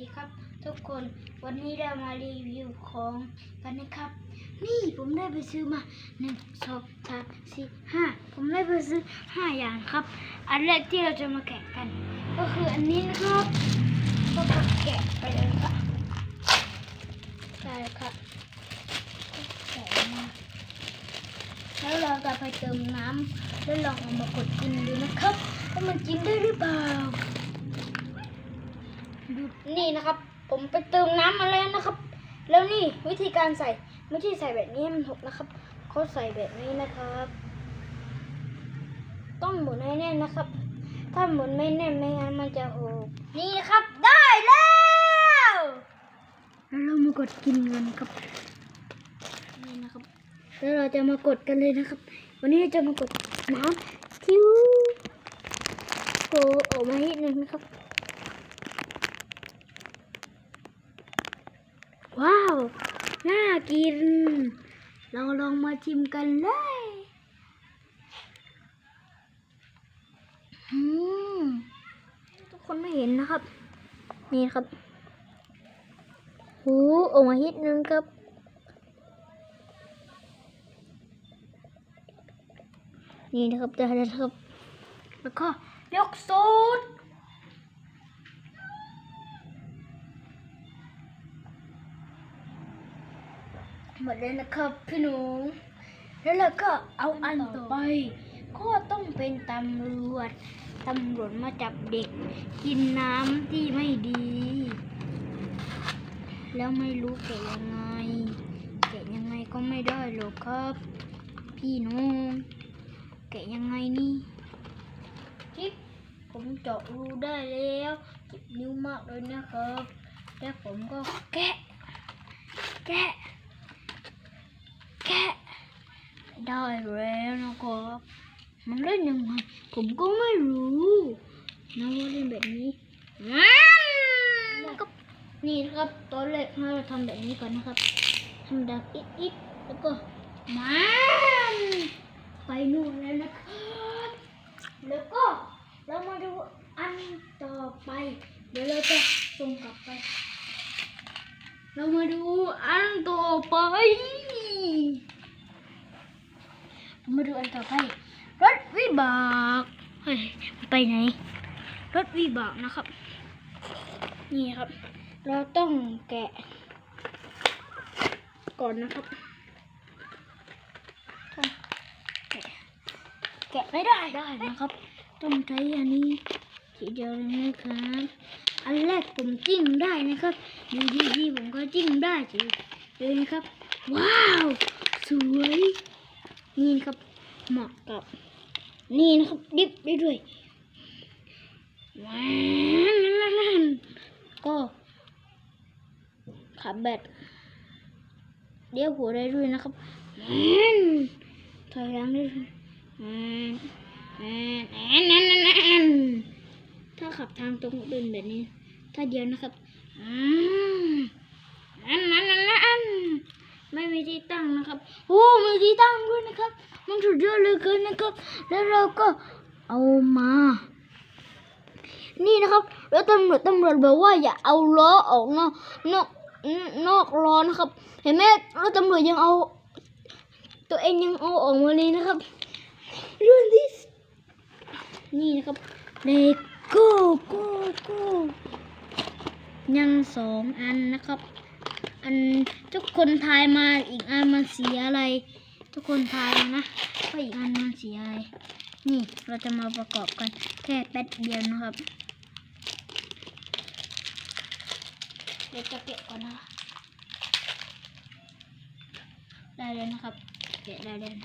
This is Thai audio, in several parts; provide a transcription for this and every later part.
ดีครับ ทุกคนวันนี้เรามารีวิวของกันนะครับ นี่ผมได้ไปซื้อมาหนึ่งสองสามสี่ห้าผมได้ไปซื้อห้าอย่างครับ อันแรกที่เราจะมาแกะกัน ก็คืออันนี้นะครับก็แกะไปเลยครับใช่ครับแกะมาแล้วเราจะไปเติมน้ำแล้วลองเอามากดกินดูนะครับว่ามันกินได้หรือเปล่า นี่นะครับ ผมไปเติมน้ำมาแล้วนะครับ แล้วนี่วิธีการใส่ไม่ใช่ใส่แบบนี้ให้มันหกนะครับเขาใส่แบบนี้นะครับ ต้องหมุนให้แน่นนะครับ ถ้าหมุนไม่แน่นไม่งั้นมันจะหกนี่นะครับได้แล้วแล้วเรามากดกินกันครับนี่นะครับแล้วเราจะมากดกันเลยนะครับ วันนี้เราจะมากดน้ำคิ้วโผล่ออกมานิดนึงนะครับ ว้าว น่ากิน เราลองมาชิมกันเลยทุกคนไม่เห็นนะครับ นี่ครับ หูออกมานิดนึงครับนี่นะครับได้แล้วนะครับ แล้วก็ยกสูตร หมดเลยนะครับพี่หนูแล้วเราก็เอาอันต่อไป ก็ต้องเป็นตำรวจตำรวจมาจับเด็ก กินน้ำที่ไม่ดี แล้วไม่รู้แกะยังไงแกะยังไงก็ไม่ได้หรอกครับ พี่หนูแกะยังไงนี่จิ๊บผมเจาะรูได้แล้วเจ็บนิ้วมากเลยนะครับ แล้วผมก็แกะ แกะ แกะได้แล้วนะครับมันเล่นยังไงผมก็ไม่รู้นะว่าเล่นแบบนี้ก็นี่นะครับตอนแรกให้เราทำแบบนี้ก่อนนะครับทำดังอิดอิดแล้วก็มันไปนู่นแล้วนะครับแล้วก็เรามาดูอันต่อไป เดี๋ยวเราจะส่งกลับไป เรามาดูอันต่อไป มาดูอันต่อไป รถวิบากเฮ้ยไปไหน รถวิบากนะครับ นี่ครับ เราต้องแกะ ก่อนนะครับ แกะไม่ได้ได้นะครับ ต้องใช้อันนี้ทีเดียวเลยนะครับอันแรกผมจิ้มได้นะครับ อยู่ดีๆผมก็จิ้มได้สิเลยนะครับ ว้าว สวย นี่นะครับ เหมาะกับ นี่นะครับ ดิบได้ด้วยว้าวนั่นก็ขับแบตเดี๋ยวหัวได้ด้วยนะครับอืมถอยหลังได้ด้วยอืมอืมแอนแอนแอนแอนถ้าขับทางตรงเป็นแบบนี้ ถ้าเดียวนะครับอืมอันนั้นอันนั้น ไม่มีที่ตั้งนะครับ โอ้มีที่ตั้งด้วยนะครับ มันสุดยอดเลยเกินนะครับ แล้วเราก็เอามา นี่นะครับ แล้วตำรวจตำรวจบอกว่าอย่าเอาล้อออกนอกนอกนอกล้อนะครับ เห็นไหมแล้วตำรวจยังเอา ตัวเองยังเอาออกมาเลยนะครับเรื่องที่นี่นะครับเลโก้โก้โก้ยังสองอันนะครับ อันทุกคนทายมาอีกอันมันสีอะไร ทุกคนทายมานะว่าอีกอันมันสีอะไร นี่เราจะมาประกอบกันแค่แป๊บเดียวนะครับ เดี๋ยวจะเกะก่อนนะ ได้เลยนะครับเกะได้เลยน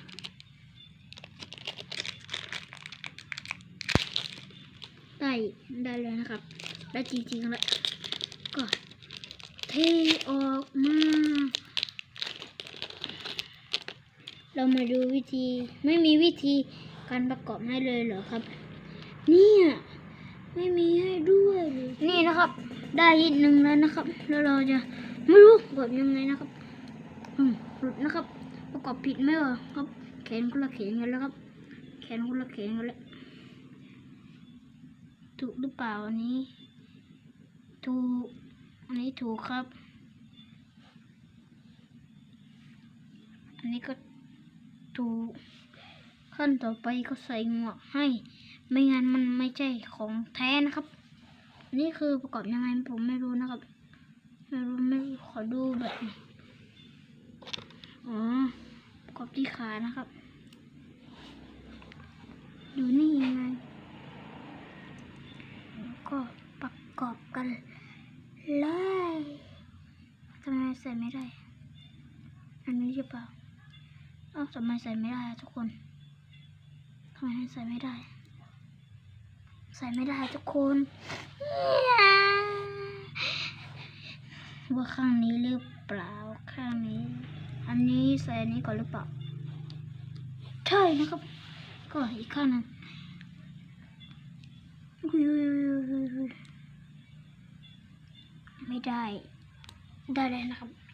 ได้ได้เลยนะครับแล้จริงๆแล้วก็ เทออกมา เรามาดูวิธีไม่มีวิธีการประกอบให้เลยเหรอครับ เนี่ยไม่มีให้ด้วยเลยนี่นะครับ ได้อีกหนึ่งแล้วนะครับ แล้วเราจะไม่รู้ประกอบยังไงนะครับอืมหลุดนะครับ ประกอบผิดไหมวะครับ แขนคนละแขนกันแล้วครับ แขนคนละแขนกันแล้วถูกหรือเปล่าอันนี้ถูก อันนี้ถูกครับ อันนี้ก็ถูก ขั้นต่อไปก็ใส่หมวกให้ ไม่งั้นมันไม่ใช่ของแท้นะครับ นี่คือประกอบยังไงผมไม่รู้นะครับ ไม่รู้ไม่รู้ขอดูแบบอ๋อประกอบที่ขานะครับ ดูนี่ยังไงแล้วก็ประกอบกันเลยทำไมใส่ไม่ได้ อันนี้หรือเปล่าเอ้า ทำไมใส่ไม่ได้ทุกคนทำไมใส่ไม่ได้ ใส่ไม่ได้ทุกคนว่าข้างนี้หรือเปล่าข้างนี้ อันนี้ใส่อันนี้ก่อนหรือเปล่าใช่นะครับ ก็อีกข้างนึงไม่ได้ ได้เลยนะครับ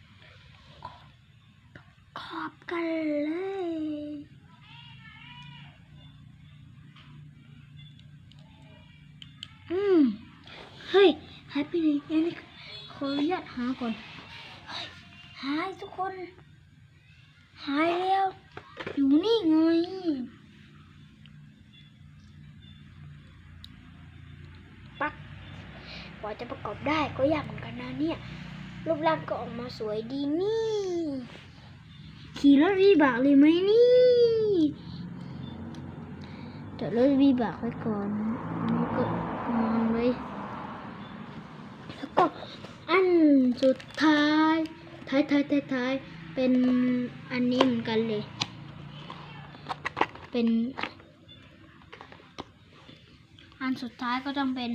ขอบกันเลย อืม เฮ้ย หายไปไหนเนี่ยขออนุญาตหาก่อน เฮ้ย หายทุกคน หายแล้ว อยู่นี่ไงปักกว่าจะประกอบได้ก็ยากเหมือนกันนะเนี่ย รูปร่างก็ออกมาสวยดีนี่ ขี่รถวีบากเลยไหมนี่จอดรถวีบากไว้ก่อนแล้วก็นอนไว้ แล้วก็อันสุดท้าย ท้ายท้ายท้ายท้ายเป็นอันนี้เหมือนกันเลย เป็น อันสุดท้ายก็ต้องเป็น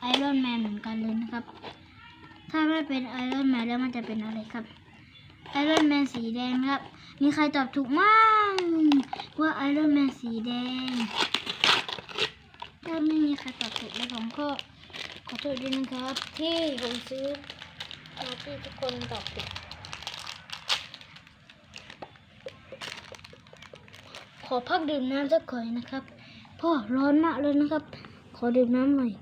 ไอรอนแมนเหมือนกันเลยนะครับ ถ้าไม่เป็นไอรอนแมนแล้วมันจะเป็นอะไรครับ ไอรอนแมนสีแดงครับ มีใครตอบถูกมั้งว่าไอรอนแมนสีแดง ถ้าไม่มีใครตอบถูกเลยผมก็ขอโทษด้วยนะครับ ที่ผมซื้อมาที่ทุกคนตอบผิดขอพักดื่มน้ำสักก่อนนะครับ พ่อร้อนมากเลยนะครับ ขอดื่มน้ำหน่อย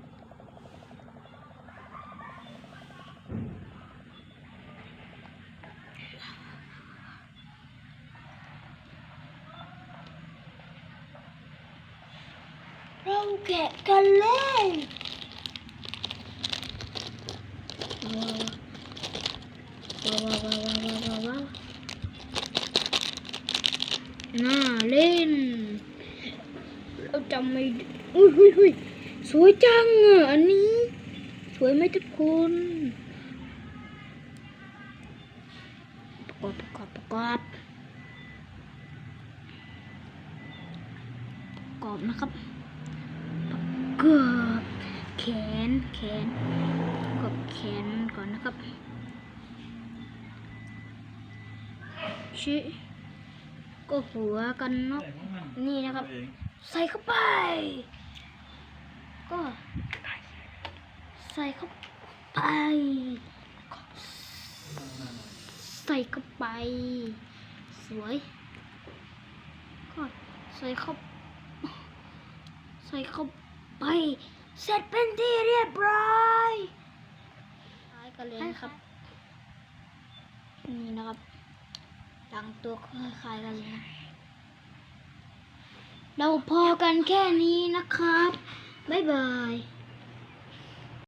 แกะกันเลยว้าวว้าวว้าวว้าวว้าวว้าวว้าวน่าเล่น เราจำไม่อุ้ยอุ้ยอุ้ยสวยจังอะอันนี้ สวยไหมทุกคนประกอบประกอบประกอบประกอบนะครับ กบแขนแขนกบแขนก่อนนะครับชิก็หัวกันเนาะนี่นะครับ ใส่เข้าไป ก็ใส่เข้าไป ใส่เข้าไป สวย ก็ใส่เข้า ใส่เข้า ไป เสร็จเป็นที่เรียบร้อยคล้ายกันเลยนะครับ นี่นะครับดังตัวก็คล้ายๆกันเลยนะเราพอกันแค่นี้นะครับ บ๊ายบาย